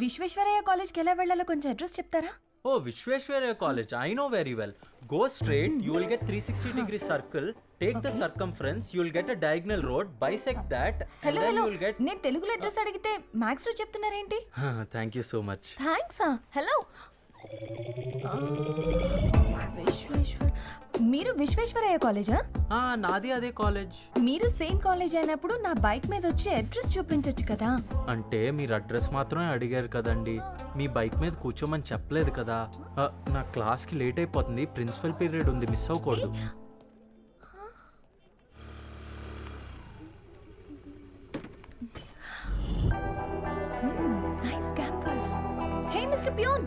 విశ్వేశ్వరయ్య కాలేజ్కి ఎలా వెళ్ళాలో కొంచెం అడ్రస్ చెప్తారా? ఓ Visvesvaraya college. I know very well go straight you will get three sixty degree circle take the circumference you will get a diagonal road bisect that hello hello you will get నేను తెలుగులో address అడిగితే మ్యాథ్స్లో చెప్తున్నారేంటి thank you so much thanks hello మీరు విశ్వేశ్వరయ్య కాలేజా? నాది అదే college. మీరు same college అయినప్పుడు నా బైక్ మీద వచ్చి అడ్రస్ చూపించొచ్చు కదా. అంటే మీరు అడ్రస్ మాత్రమే అడిగారు కదండి. మీ బైక్ మీద కూర్చోమని చెప్పలేదు కదా. ఆ, నా క్లాస్కి లేట్ అయిపోతుంది. ప్రిన్సిపల్ పీరియడ్ ఉంది మిస్ అవ్వకూడదు. Nice campus hey mister peon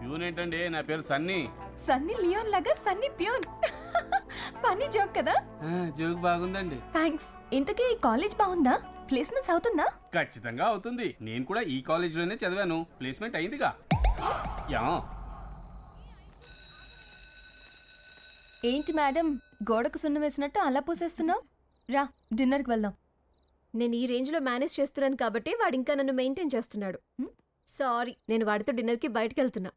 peon ఏంటండి? నా పేరు సన్నీ సన్నీ లియోన్ లాగా సన్నీ పియోన్. ఫన్నీ జోక్ కదా? జోక్ బాగుందండి. థ్యాంక్స్ ఇంతకీ ఈ కాలేజ్ బాగుందా? ప్లేస్మెంట్స్ అవుతుందా? ఖచ్చితంగా అవుతుంది. నేను కూడా ఈ కాలేజీలోనే చదివాను. ప్లేస్మెంట్ అయిందిగా. యా. ఏంటి మేడం? గోడకు సున్నం వేసినట్టు అలా పూసేస్తున్నావు? రా డిన్నర్కి వెళ్దాం. నేను ఈ రేంజ్లో మేనేజ్ చేస్తున్నాను కాబట్టి వాడు ఇంకా నన్ను మెయింటైన్ చేస్తున్నాడు? సారీ నేను వాడితో డిన్నర్కి బయటకు వెళ్తున్నా.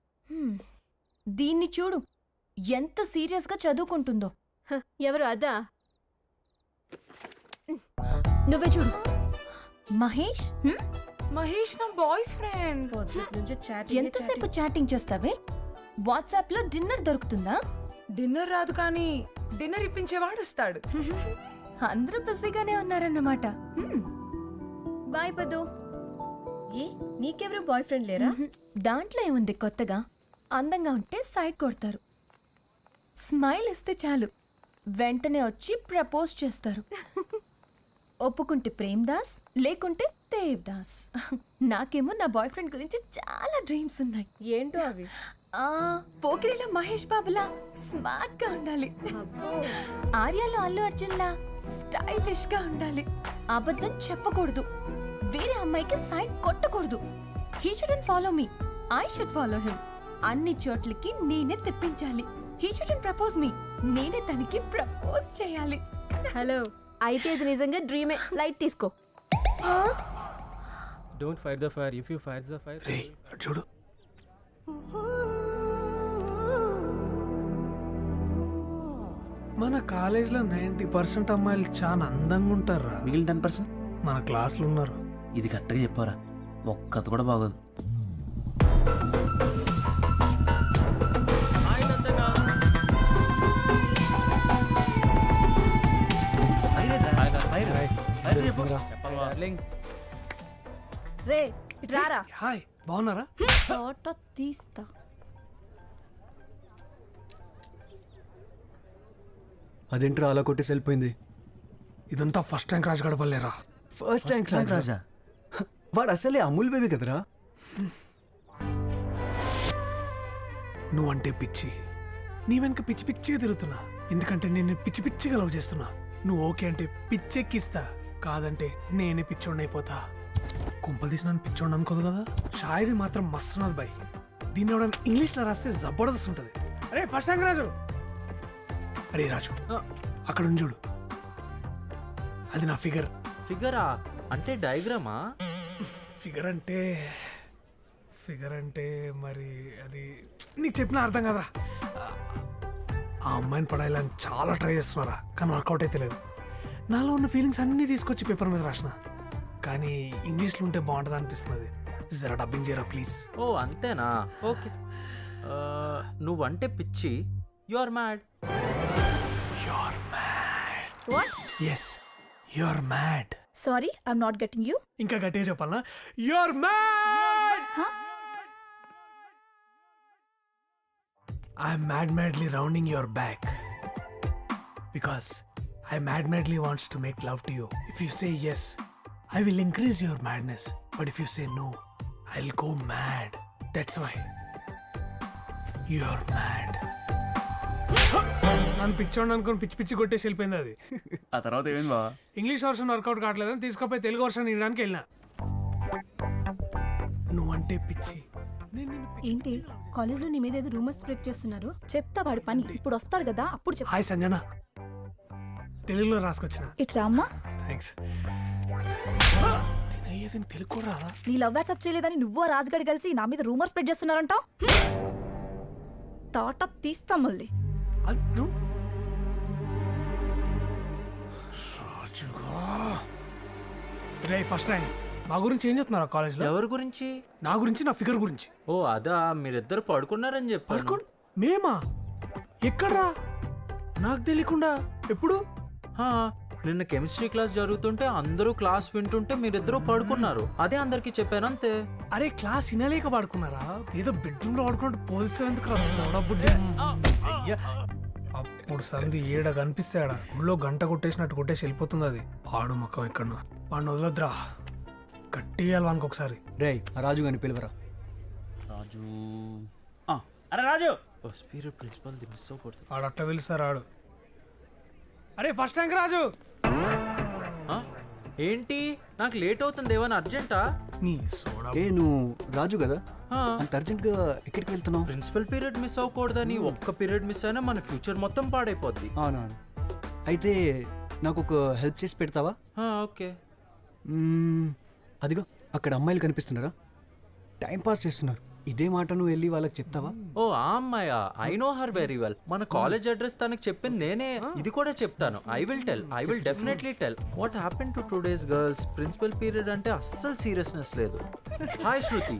దీన్ని చూడు. ఎంత సీరియస్గా చదువుకుంటుందో. హ, ఎవరు అదా? నువ్వే చూడు. మహేష్? హ్మ్? మహేష్ నా బాయ్ ఫ్రెండ్. ఎంతసేపు చాటింగ్. చేస్తావే? వాట్సాప్లో డిన్నర్ దొరుకుతుందా? డిన్నర్ రాదు కానీ డిన్నర్ ఇప్పించేవాడు వస్తాడు. అందరూ బిజీగానే ఉన్నారన్నమాట. హ్మ్. బాయ్ పదు ఏ నీకెవరు బాయ్ ఫ్రెండ్ లేరా. దాంట్లో ఏముంది కొత్తగా? అందంగా ఉంటే సైడ్ కొడతారు. స్మైల్ ఇస్తే చాలు. వెంటనే వచ్చి ప్రపోజ్ చేస్తారు. ఒప్పుకుంటే ప్రేమ్ దాస్ లేకుంటే దేవ్ దాస్ నాకేమో నా బాయ్ ఫ్రెండ్ గురించి చాలా డ్రీమ్స్ ఉన్నాయి. ఏంటో అవి? పోకిరిలో మహేష్ బాబులా స్మార్ట్గా ఉండాలి ఆర్యాలో అల్లు అర్జున్ లా స్టైలిష్గా ఉండాలి. అబద్ధం చెప్పకూడదు. వేరే అమ్మాయికి సైన్ కొట్టకూడదు. He shouldn't follow me I should follow him అన్ని చోట్లకి నేనే తెప్పించాలి. హీ షుడన్ ప్రపోజ్ మీ నేనే తనకి ప్రపోజ్ చేయాలి. హలో అయితే ఇది నిజంగా డ్రీమే లైట్ తీసుకో. Don't fight the fire. If you fight the fire, రే చూడు. మన కాలేజ్లో నైంటీ పర్సెంట్ అమ్మాయిలు చాలా అందంగా ఉంటారా మిగిలిన టెన్ పర్సెంట్? మన క్లాస్లో ఉన్నారు. ఇది కరెక్ట్గా చెప్పారా ఒక్కత కూడా బాగోదు. Darling, రే ఇటు రారా? హాయ్ బాగున్నారా? ఫోటో తీస్తా. అదేంట్రా అలా కొట్టేసి వెళ్ళిపోయింది? ఇదంతా ఫస్ట్ ర్యాంక్ రాజు గడవలేరా ఫస్ట్ ర్యాంక్ రాజా? వాడు అసలే అమూల్ బేబీ కదరా? నువ్వంటే పిచ్చి. నీ వెనక పిచ్చి పిచ్చిగా తిరుగుతున్నా. ఎందుకంటే నేను పిచ్చి పిచ్చిగా లవ్ చేస్తున్నా. నువ్వు ఓకే అంటే పిచ్చెక్కిస్తా. కాదంటే నేనే పిచ్చోడిని అయిపోతా. కుంపలు తీసి నన్ను పిచ్చోడిని అనుకోదు కదా? షాయరీ మాత్రం మస్తున్నది బాయ్. దీన్ని ఎవడన్నా ఇంగ్లీష్లో రాస్తే జబర్దస్త్ ఉంటుంది. అరే ఫస్ట్ ర్యాంక్ రాజు! అరే రాజు అక్కడ ఉంది చూడు. అది నా ఫిగర్. ఫిగరా? అంటే డయాగ్రామా? ఫిగర్ అంటే ఫిగర్ అంటే మరి అది నీకు చెప్పిన అర్థం కదరా. ఆ అమ్మాయిని పడాలని చాలా ట్రై చేస్తున్నారా? కానీ వర్కౌట్ అయితే లేదు. నాలో ఉన్న ఫీలింగ్స్ అన్నీ తీసుకొచ్చి పేపర్ మీద రాసిన. కానీ ఇంగ్లీష్లో ఉంటే బాగుంటుంది అనిపిస్తున్నది. జరా డబ్బింగ్ చేయరా ప్లీజ్ ఓ అంతేనా? ఓకే. నువ్వంటే పిచ్చి. You are mad you are mad what yes you are mad sorry I'm not getting you ఇంకా గట్టిగా చెప్పాలనా? You are mad I'm mad madly rounding your back because I mad madly wants to make love to you if you say yes I will increase your madness but if you say no I will go mad that's why you are mad నన్ను పిచ్చోండి అనుకుని పిచ్చి పిచ్చి కొట్టేసి వెళ్ళిపోయింది అది. ఆ తర్వాత ఏమైంది బావా? ఇంగ్లీష్ వర్షన్ వర్కౌట్ కావట్లేదని తీసుకపోయి తెలుగు వర్షన్ ఇవ్వడానికి వెళ్ళినా. నువ్వంటే పిచ్చి. నేను నిన్ను పిచ్చి ఏంటి? love కాలేజ్లో నీ మీద ఏదో రూమర్స్ స్ప్రెడ్ చేస్తున్నారు. చెప్తా వాడి పని. ఇప్పుడు వస్తాడు కదా అప్పుడు చెప్ హాయ్ సంజన. తెలుగులో రాసుకొచ్చిన. ఇటు రామ్మా. థ్యాంక్స్ తినయ్యేది తెలుగు కూడా రాదా? నీ లవ్ వాట్సాప్ చేయలేదని నువ్వు రాజుగాడి కలిసి నా మీద రూమర్ స్ప్రెడ్ చేస్తున్నారంట తాట తీస్తాం మళ్ళీ. అది నువ్వు? రాజుగా. రే ఫస్ట్ ర్యాంక్ మా గురించి ఏం చెప్తున్నారు కాలేజ్లో ఎవరి గురించి? నా గురించి నా ఫిగర్ గురించి. ఓ అదా మీరిద్దరు పడుకున్నారని చెప్పాను. పడుకోండి మేమా? ఎక్కడ్రా? నాకు తెలియకుండా ఎప్పుడు? నిన్న కెమిస్ట్రీ క్లాస్ జరుగుతుంటే అందరూ క్లాస్ వింటుంటే మీరిద్దరూ పడుకున్నారు. అదే అందరికి చెప్పాను అంతే అరే క్లాస్ వినలేక వాడుకున్నారా ఏదో బెడ్రూమ్లో వాడుకున్నట్టు పోలిస్తే ఎందుకు. అప్పుడు సంధి ఏడ కనిపిస్తాడా? ఊళ్ళో గంట కొట్టేసినట్టు కొట్టేసి వెళ్ళిపోతుంది అది. పాడు మొక్కం ఎక్కడ వాడిని వదలొద్దురా. కట్టేయాలి వానికి ఒకసారి. రే ఆ రాజు గారిని పిలువరా. రాజు. ఆ, అరే రాజు! ప్రిన్సిపల్ మిస్ అవ్వకూడదు ఆడు అట్లా పిలుస్తారు ఆడు అరే ఫస్ట్ ర్యాంక్ రాజు? ఏంటి? నాకు లేట్ అవుతుంది ఏమైనా అర్జెంటా నీ సోడా ఏ నువ్వు రాజు కదా? ఆ. అంత అర్జెంట్గా ఎక్కడికి వెళ్తున్నావు? ప్రిన్సిపల్ పీరియడ్ మిస్ అవ్వకూడదని ఒక్క పీరియడ్ మిస్ అయినా మన ఫ్యూచర్ మొత్తం పాడైపోద్ది. అవునవును. అయితే నాకు ఒక హెల్ప్ చేసి పెడతావా? ఓకే. అదిగో అక్కడ అమ్మాయిలు కనిపిస్తున్నారా? టైం పాస్ చేస్తున్నారు. ఇదే మాట నువ్వు వెళ్ళి వాళ్ళకి చెప్తావా? ఓ ఆ అమ్మాయా? I know her very well మన కాలేజ్ అడ్రస్ తనకి చెప్పింది నేనే. ఇది కూడా చెప్తాను. I will tell I will definitely tell what happen to today's girls principal period అంటే అస్సలు సీరియస్నెస్ లేదు. Hi Shruti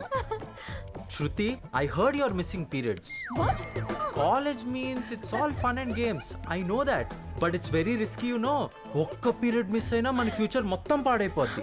Shruti I heard your missing periods college means it's all fun and games I know that but it's very risky you know ఒక్క period miss అయినా మన future మొత్తం పాడైపోద్ది.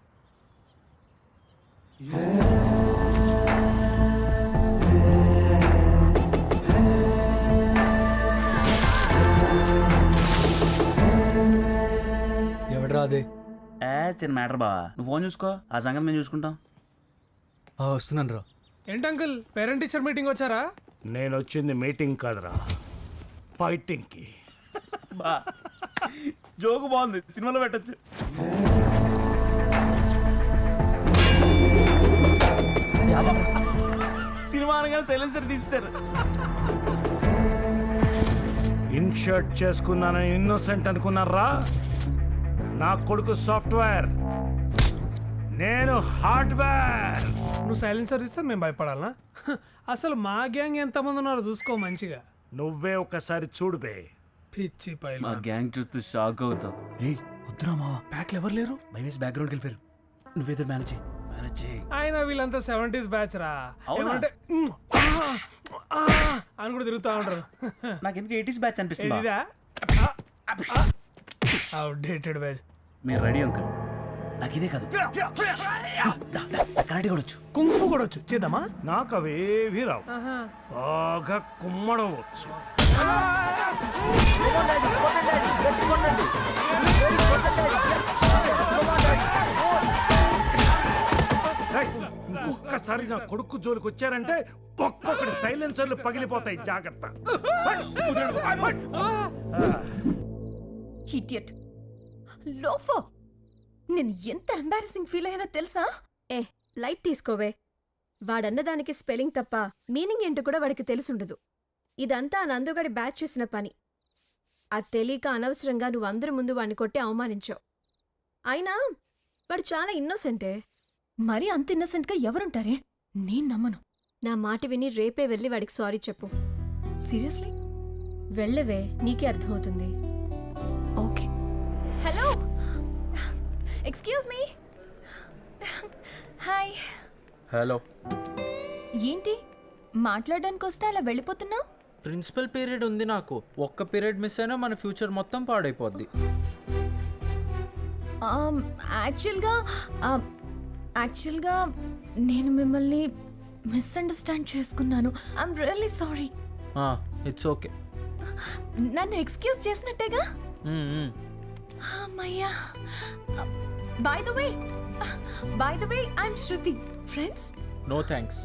ఎవడరా అదే? ఏ చిన్న మ్యాటర్ బా నువ్వు ఫోన్ చూసుకో ఆ సంగతి మేము చూసుకుంటాం. ఆ, వస్తున్నాను రా ఏంటి అంకుల్ పేరెంట్ టీచర్ మీటింగ్ వచ్చారా? నేను వచ్చింది మీటింగ్ కాదురా ఫైటింగ్కి బా జోకు బాగుంది సినిమాలో పెట్టచ్చు. అనగానే సైలెన్సర్ తీసేశారు. ఇన్షర్ట్ చేసుకున్నానని ఇన్నోసెంట్ అనుకున్నారా? నా కొడుకు సాఫ్ట్వేర్ నేను హార్డ్వేర్ నువ్వు సైలెన్సర్ ఇస్తే మేము భయపడాలనా హ, అసలు మా గ్యాంగ్ ఎంతమంది ఉన్నారో చూసుకో మంచిగా. నువ్వే ఒకసారి చూడుబే పిచ్చి పైలు మా గ్యాంగ్ చూస్తే షాక్ అవుతావు రే వద్దురా మా బ్యాక్లు ఎవరు లేరు? భయమేసి బ్యాక్గ్రౌండ్కి వెళ్ళిపోయారు. నువ్వేదో మేనేజ్ చేయి. ఆయన వీళ్ళంతా సెవెంటీస్ బ్యాచ్ రా. అవునా? ఏమంటే అని కూడా తిరుగుతూ ఉంటారు. నాకు ఎందుకు ఎయిటీస్ బ్యాచ్ అనిపిస్తుంది? బా. ఇదిదా అవుడేటెడ్ బ్యాచ్. మీరు రెడీ అంకుల్. నాకు ఇదే కాదు కరాటే కూడా వచ్చు. కుంఫు కూడా వచ్చు. చేద్దామా? నాకు అవేవి రావు. బాగా కుమ్మడవచ్చు ఏయ్, ఒక్కసారి నా కొడుకు జోలికి వచ్చారంటే ఒక్కొక్కటి సైలెన్సర్లు పగిలిపోతాయి. జాగ్రత్త. లోఫో. నేను ఎంత ఎంబారసింగ్ ఫీల్ అయ్యానో తెలుసా? ఏ లైట్ తీసుకోవే. వాడన్నదానికి స్పెల్లింగ్ తప్ప మీనింగ్ ఏంటో కూడా వాడికి తెలిసుండదు. ఇదంతా నందుగడి బ్యాచ్ చేసిన పని. అది తెలియక అనవసరంగా నువ్వు అందరి ముందు వాడిని కొట్టి అవమానించావు. అయినా వాడు చాలా ఇన్నోసెంటే మరి అంత innocent గా ఎవరుంటారే? నేను నమ్మను. నా మాట విని రేపే వెళ్ళి వాడికి సారీ చెప్పు. సీరియస్లీ? వెళ్ళవే నీకే అర్థమవుతుంది. Okay. Hello! Excuse me. Hi. Hello. ఏంటి? మాట్లాడడానికి వస్తే అలా వెళ్ళిపోతున్నావు? ప్రిన్సిపల్ పీరియడ్ ఉంది నాకు. ఒక్క పీరియడ్ మిస్ అయినా మన ఫ్యూచర్ మొత్తం పాడైపోద్ది. యాక్చువల్గా యాక్చువల్గా నేను మిమ్మల్ని మిస్అండర్స్టాండ్ చేసుకున్నాను. I'm really sorry it's okay నన్ను ఎక్స్క్యూజ్ చేసినట్టేగా? అమ్మయ్యా. By the way by the way I'm Shruti. Friends no thanks